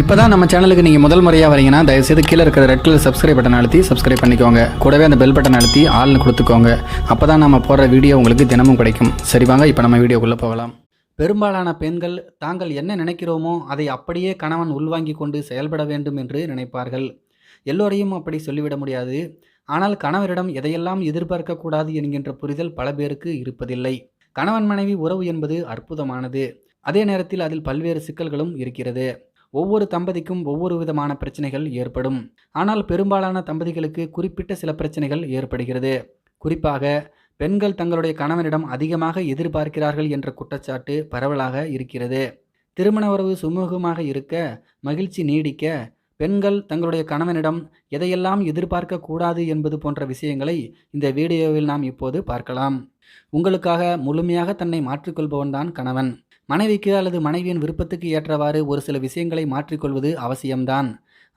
இப்போ தான் நம்ம சேனலுக்கு நீங்கள் முதல் முறையாக வரீங்கன்னா தயவுசெய்து கீழே இருக்கிற ரெட் கலர் சப்ஸ்கிரைப் பட்டன் அழுத்தி சப்ஸ்கிரைப் பண்ணிக்கோங்க. கூடவே அந்த பெல் பட்டன் அழுத்தி ஆள்னு கொடுத்துக்கோங்க. அப்போ தான் நம்ம போடுற வீடியோ உங்களுக்கு தினமும் கிடைக்கும். சரி வாங்க இப்போ நம்ம வீடியோக்குள்ளே போகலாம். பெரும்பாலான பெண்கள் தாங்கள் என்ன நினைக்கிறோமோ அதை அப்படியே கணவன் உள்வாங்கி கொண்டு செயல்பட வேண்டும் என்று நினைப்பார்கள். எல்லோரையும் அப்படி சொல்லிவிட முடியாது. ஆனால் கணவரிடம் எதையெல்லாம் எதிர்பார்க்கக்கூடாது என்கின்ற புரிதல் பல பேருக்கு இருப்பதில்லை. கணவன் மனைவி உறவு என்பது அற்புதமானது. அதே நேரத்தில் அதில் பல்வேறு சிக்கல்களும் இருக்கிறது. ஒவ்வொரு தம்பதிக்கும் ஒவ்வொரு விதமான பிரச்சனைகள் ஏற்படும். ஆனால் பெரும்பாலான தம்பதிகளுக்கு குறிப்பிட்ட சில பிரச்சனைகள் ஏற்படுகிறது. குறிப்பாக பெண்கள் தங்களுடைய கணவனிடம் அதிகமாக எதிர்பார்க்கிறார்கள் என்ற குற்றச்சாட்டு பரவலாக இருக்கிறது. திருமண உறவு சுமூகமாக இருக்க மகிழ்ச்சி நீடிக்க பெண்கள் தங்களுடைய கணவனிடம் எதையெல்லாம் எதிர்பார்க்க கூடாது என்பது போன்ற விஷயங்களை இந்த வீடியோவில் நாம் இப்போது பார்க்கலாம். உங்களுக்காக முழுமையாக தன்னை மாற்றிக்கொள்பவன்தான் கணவன். மனைவிக்கு அல்லது மனைவியின் விருப்பத்துக்கு ஏற்றவாறு ஒரு சில விஷயங்களை மாற்றிக்கொள்வது அவசியம்தான்.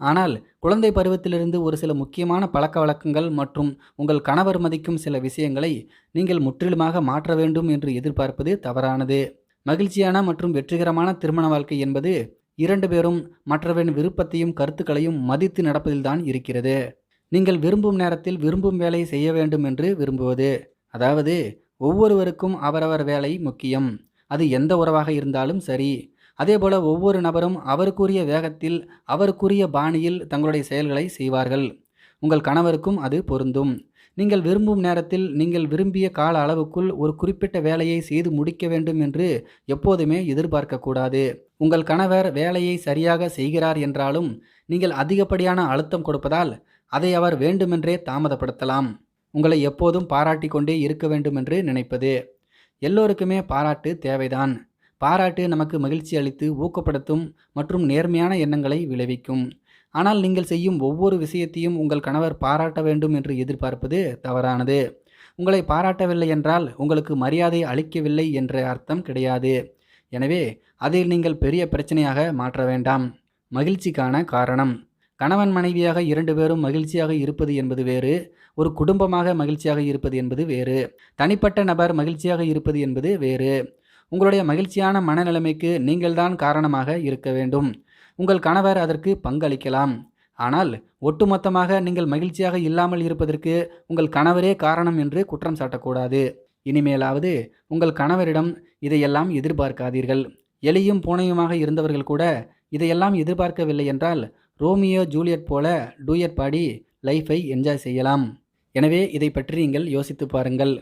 ஆனால் குழந்தை பருவத்திலிருந்து ஒரு சில முக்கியமான பழக்க வழக்கங்கள் மற்றும் உங்கள் கணவர் மதிக்கும் சில விஷயங்களை நீங்கள் முற்றிலுமாக மாற்ற வேண்டும் என்று எதிர்பார்ப்பது தவறானது. மகிழ்ச்சியான மற்றும் வெற்றிகரமான திருமண வாழ்க்கை என்பது இரண்டு பேரும் மற்றவரின் விருப்பத்தையும் கருத்துக்களையும் மதித்து நடப்பதில்தான் இருக்கிறது. நீங்கள் விரும்பும் நேரத்தில் விரும்பும் வேலை செய்ய வேண்டும் என்று விரும்புவது. அதாவது ஒவ்வொருவருக்கும் அவரவர் வேலை முக்கியம். அது எந்த உறவாக இருந்தாலும் சரி. அதேபோல ஒவ்வொரு நபரும் அவருக்குரிய வேகத்தில் அவருக்குரிய பாணியில் தங்களுடைய செயல்களை செய்வார்கள். உங்கள் கணவருக்கும் அது பொருந்தும். நீங்கள் விரும்பும் நேரத்தில் நீங்கள் விரும்பிய கால அளவுக்குள் ஒரு குறிப்பிட்ட வேலையை செய்து முடிக்க வேண்டும் என்று எப்போதுமே எதிர்பார்க்கக்கூடாது. உங்கள் கணவர் வேலையை சரியாக செய்கிறார் என்றாலும் நீங்கள் அதிகப்படியான அழுத்தம் கொடுப்பதால் அதை அவர் வேண்டுமென்றே தாமதப்படுத்தலாம். உங்களை எப்போதும் பாராட்டி கொண்டே இருக்க வேண்டும் என்று நினைப்பது. எல்லோருக்குமே பாராட்டு தேவைதான். பாராட்டு நமக்கு மகிழ்ச்சி அளித்து ஊக்கப்படுத்தும் மற்றும் நேர்மையான எண்ணங்களை விளைவிக்கும். ஆனால் நீங்கள் செய்யும் ஒவ்வொரு விஷயத்தையும் உங்கள் கணவர் பாராட்ட வேண்டும் என்று எதிர்பார்ப்பது தவறானது. உங்களை பாராட்டவில்லை என்றால் உங்களுக்கு மரியாதை அளிக்கவில்லை என்ற அர்த்தம் கிடையாது. எனவே அதில் நீங்கள் பெரிய பிரச்சனையாக மாற்ற வேண்டாம். மகிழ்ச்சிக்கான காரணம். கணவன் மனைவியாக இரண்டு பேரும் மகிழ்ச்சியாக இருப்பது என்பது வேறு ஒரு குடும்பமாக மகிழ்ச்சியாக இருப்பது என்பது வேறு தனிப்பட்ட நபர் மகிழ்ச்சியாக இருப்பது என்பது வேறு. உங்களுடைய மகிழ்ச்சியான மனநிலைமைக்கு நீங்கள்தான் காரணமாக இருக்க வேண்டும். உங்கள் கணவர் அதற்கு பங்களிக்கலாம். ஆனால் ஒட்டுமொத்தமாக நீங்கள் மகிழ்ச்சியாக இல்லாமல் இருப்பதற்கு உங்கள் கணவரே காரணம் என்று குற்றம் சாட்டக்கூடாது. இனிமேலாவது உங்கள் கணவரிடம் இதையெல்லாம் எதிர்பார்க்காதீர்கள். எலியும் பூனையுமாக இருந்தவர்கள் கூட இதையெல்லாம் எதிர்பார்க்கவில்லை என்றால் ரோமியோ ஜூலியட் போல டூயட் பாடி லைஃபை என்ஜாய் செய்யலாம். எனவே இதை பற்றி நீங்கள் யோசித்து பாருங்கள்.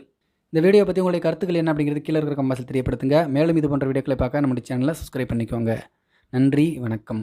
இந்த வீடியோ பற்றி உங்களுடைய கருத்துக்கள் என்ன அப்படிங்கிறது கீழே இருக்கிற கம்பாசில் தெரியப்படுத்துங்க. மேலும் இது போன்ற வீடியோக்களை பார்க்க நம்முடைய சேனலை சப்ஸ்கிரைப் பண்ணிக்கோங்க. நன்றி வணக்கம்.